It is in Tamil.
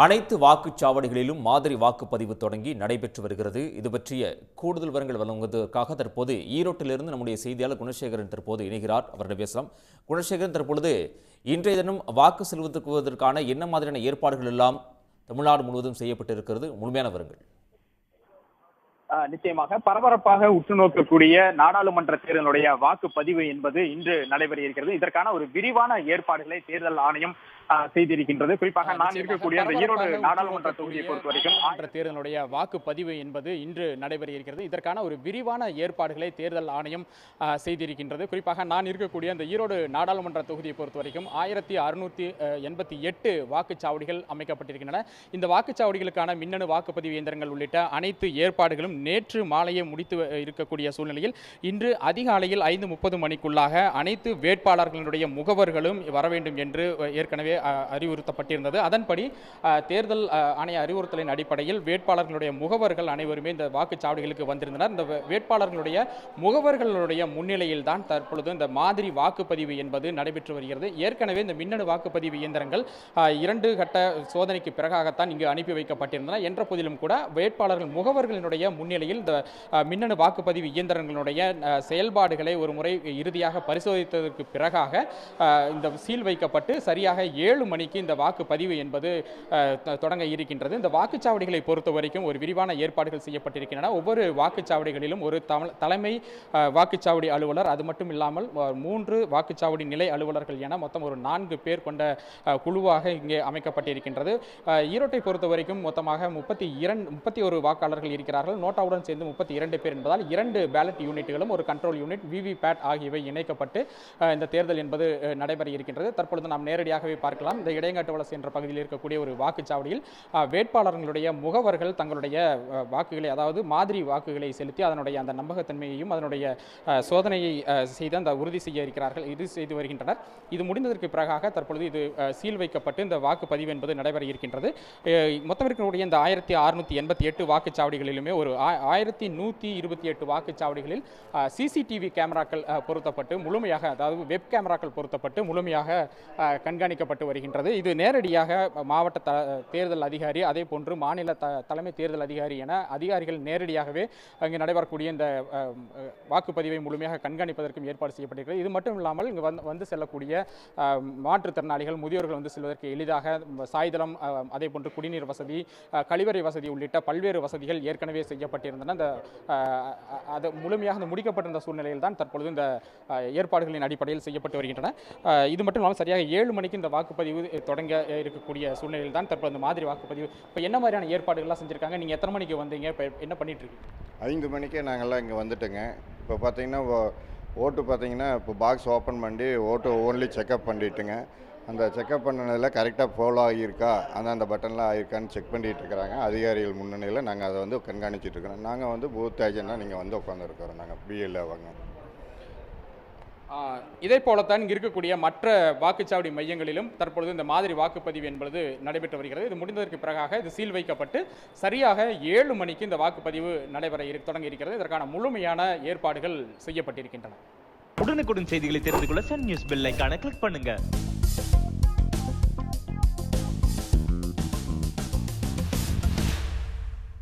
அனைத்து வாக்குச்சாவடிகளிலும் மாதிரி வாக்குப்பதிவு தொடங்கி நடைபெற்று வருகிறது. இது பற்றிய கூடுதல் விவரங்கள் வழங்குவதற்காக தற்போது ஈரோட்டிலிருந்து நம்முடைய செய்தியாளர் குணசேகரன் தற்போது இணைகிறார். அவரிடம் பேசலாம். குணசேகரன் தற்பொழுது இன்றைய தினம் வாக்கு செலுத்துவதற்கான என்ன மாதிரியான ஏற்பாடுகள் எல்லாம் தமிழ்நாடு முழுவதும் செய்யப்பட்டிருக்கிறது? முழுமையான விவரங்கள். ஆஹ் நிச்சயமாக. பரபரப்பாக உற்று நோக்கக்கூடிய நாடாளுமன்ற தேர்தலுடைய வாக்குப்பதிவு என்பது இன்று நடைபெற இருக்கிறது. இதற்கான ஒரு விரிவான ஏற்பாடுகளை தேர்தல் ஆணையம் செய்திருக்கின்றது. குறிப்பாக நான் இருக்கக்கூடிய அந்த ஈரோடு நாடாளுமன்ற தொகுதியை பொறுத்த வரைக்கும் தேர்தலுடைய வாக்குப்பதிவு என்பது இன்று நடைபெற இருக்கிறது இதற்கான ஒரு விரிவான ஏற்பாடுகளை தேர்தல் ஆணையம் செய்திருக்கின்றது. குறிப்பாக நான் இருக்கக்கூடிய அந்த ஈரோடு நாடாளுமன்ற தொகுதியை பொறுத்த வரைக்கும் ஆயிரத்தி அறுநூத்தி எண்பத்தி எட்டு வாக்குச்சாவடிகள் அமைக்கப்பட்டிருக்கின்றன. இந்த வாக்குச்சாவடிகளுக்கான மின்னணு வாக்குப்பதிவு இயந்திரங்கள் உள்ளிட்ட அனைத்து ஏற்பாடுகளும் நேற்று மாலையே முடித்து இருக்கக்கூடிய சூழ்நிலையில் இன்று அதிகாலையில் ஐந்து முப்பது மணிக்குள்ளாக அனைத்து வேட்பாளர்களுடைய முகவர்களும் வர வேண்டும் என்று ஏற்கனவே அறிவுறுத்தப்பட்டிருந்தது. அதன்படி தேர்தல் ஆணைய அறிவுறுத்தலின் அடிப்படையில் வேட்பாளர்களுடைய முகவர்கள் அனைவருமே இந்த வாக்குச்சாவடிகளுக்கு வந்திருந்தனர். இந்த வேட்பாளர்களுடைய முகவர்களுடைய முன்னிலையில் தான் தற்பொழுது இந்த மாதிரி வாக்குப்பதிவு என்பது நடைபெற்று வருகிறது. ஏற்கனவே இந்த மின்னணு வாக்குப்பதிவு இயந்திரங்கள் இரண்டு கட்ட சோதனைக்கு பிறகாகத்தான் இங்கு அனுப்பி வைக்கப்பட்டிருந்தன. என்ற போதிலும் கூட வேட்பாளர்கள் முகவர்களினுடைய முன்னிலையில் இந்த மின்னணு வாக்குப்பதிவு இயந்திரங்களுடைய செயல்பாடுகளை ஒரு முறை இறுதியாக பரிசோதித்ததற்கு பிறகாக இந்த சீல் வைக்கப்பட்டு சரியாக ஏழு ஏழு மணிக்கு இந்த வாக்குப்பதிவு என்பது தொடங்க இருக்கின்றது. இந்த வாக்குச்சாவடிகளை பொறுத்த வரைக்கும் ஒரு விரிவான ஏற்பாடுகள் செய்யப்பட்டிருக்கின்றன. ஒவ்வொரு வாக்குச்சாவடிகளிலும் ஒரு தமிழ் தலைமை வாக்குச்சாவடி அலுவலர் அது மட்டும் இல்லாமல் மூன்று வாக்குச்சாவடி நிலை அலுவலர்கள் என மொத்தம் ஒரு நான்கு பேர் கொண்ட குழுவாக இங்கே அமைக்கப்பட்டிருக்கின்றது. ஈரோட்டை பொறுத்த வரைக்கும் மொத்தமாக முப்பத்தி இரண்டு முப்பத்தி ஒரு வாக்காளர்கள் இருக்கிறார்கள். நோட்டாவுடன் சேர்ந்து முப்பத்தி இரண்டு பேர் என்பதால் இரண்டு பேலட் யூனிட்டுகளும் ஒரு கண்ட்ரோல் யூனிட் விவி பேட் ஆகியவை இணைக்கப்பட்டு இந்த தேர்தல் என்பது நடைபெற இருக்கின்றது. தற்பொழுது நாம் நேரடியாகவே பார்க்கலாம். இந்த இடையங்காட்டு வலசு என்ற பகுதியில் இருக்கக்கூடிய ஒரு வாக்குச்சாவடியில் வேட்பாளர்களுடைய முகவர்கள் தங்களுடைய வாக்குகளை அதாவது மாதிரி வாக்குகளை செலுத்தி அதனுடைய அந்த நம்பகத்தன்மையையும் அதனுடைய சோதனையை செய்து அந்த உறுதி செய்ய இருக்கிறார்கள். இது செய்து வருகின்றனர். இது முடிந்ததற்கு பிறகாக தற்பொழுது இது சீல் வைக்கப்பட்டு இந்த வாக்குப்பதிவு என்பது நடைபெற இருக்கின்றது. மொத்தம் இருக்கக்கூடிய இந்த ஆயிரத்தி அறுநூத்தி எண்பத்தி எட்டு வாக்குச்சாவடிகளிலுமே ஒரு ஆயிரத்தி நூற்றி இருபத்தி எட்டு வாக்குச்சாவடிகளில் சிசிடிவி கேமராக்கள் பொருத்தப்பட்டு முழுமையாக அதாவது வெப் கேமராக்கள் பொருத்தப்பட்டு முழுமையாக கண்காணிக்கப்பட்டு கண்காணிக்கப்பட்டு வருகின்றது. இது நேரடியாக மாவட்ட த தேர்தல் அதிகாரி அதே போன்று மாநில த தலைமை தேர்தல் அதிகாரி என அதிகாரிகள் நேரடியாகவே அங்கு நடைபெறக்கூடிய இந்த வாக்குப்பதிவை முழுமையாக கண்காணிப்பதற்கும் ஏற்பாடு செய்யப்பட்டிருக்கிறது. இது மட்டும் இல்லாமல் இங்கு வந்து வந்து செல்லக்கூடிய மாற்றுத்திறனாளிகள் முதியோர்கள் வந்து செல்வதற்கு எளிதாக சாய்தளம் அதே போன்று குடிநீர் வசதி கழிவறை வசதி உள்ளிட்ட பல்வேறு வசதிகள் ஏற்கனவே செய்யப்பட்டிருந்தன. அந்த அது முழுமையாக அந்த முடிக்கப்பட்டிருந்த சூழ்நிலையில் தான் தற்பொழுது இந்த ஏற்பாடுகளின் அடிப்படையில் செய்யப்பட்டு வருகின்றன. இது மட்டும் இல்லாமல் சரியாக ஏழு மணிக்கு இந்த வாக்கு வாக்குப்பதிவு தொடங்க இருக்கக்கூடிய சூழ்நிலையில் தான் தற்போது அந்த மாதிரி வாக்குப்பதிவு. இப்போ என்ன மாதிரியான ஏற்பாடுகள்லாம் செஞ்சுருக்காங்க? நீங்கள் எத்தனை மணிக்கு வந்தீங்க? இப்போ என்ன பண்ணிகிட்டு இருக்கீங்க ஐந்து மணிக்கே நாங்கள்லாம் இங்கே வந்துட்டோங்க. இப்போ பார்த்தீங்கன்னா ஓட்டு பார்த்தீங்கன்னா இப்போ பாக்ஸ் ஓப்பன் பண்ணி ஓட்டு ஓன்லி செக்அப் பண்ணிட்டுங்க. அந்த செக்அப் பண்ணதில் கரெக்டாக ஃபாலோ ஆகியிருக்கா? அந்த அந்த பட்டன்லாம் ஆகியிருக்கான்னு செக் பண்ணிகிட்டு இருக்கிறாங்க அதிகாரிகள் முன்னணியில் நாங்கள் அதை வந்து கண்காணிச்சிட்ருக்கிறோம் நாங்கள் வந்து பூத் ஏஜென்ட்டாக நீங்கள் வந்து உட்காந்துருக்கிறோம் நாங்கள் பிஎல்ஏ வாங்க. இதே போலத்தான் இங்கு இருக்கக்கூடிய மற்ற வாக்குச்சாவடி மையங்களிலும் தற்பொழுது இந்த மாதிரி வாக்குப்பதிவு என்பது நடைபெற்று வருகிறது. இது முடிந்ததற்கு பிறகாக இது சீல் வைக்கப்பட்டு சரியாக ஏழு மணிக்கு இந்த வாக்குப்பதிவு நடைபெற இரு- இருக்கிறது. இதற்கான முழுமையான ஏற்பாடுகள் செய்யப்பட்டிருக்கின்றன. உடனுக்குடன் செய்திகளை தெரிந்து கொள்ள சன் நியூஸ் பெல் கிளிக் பண்ணுங்க.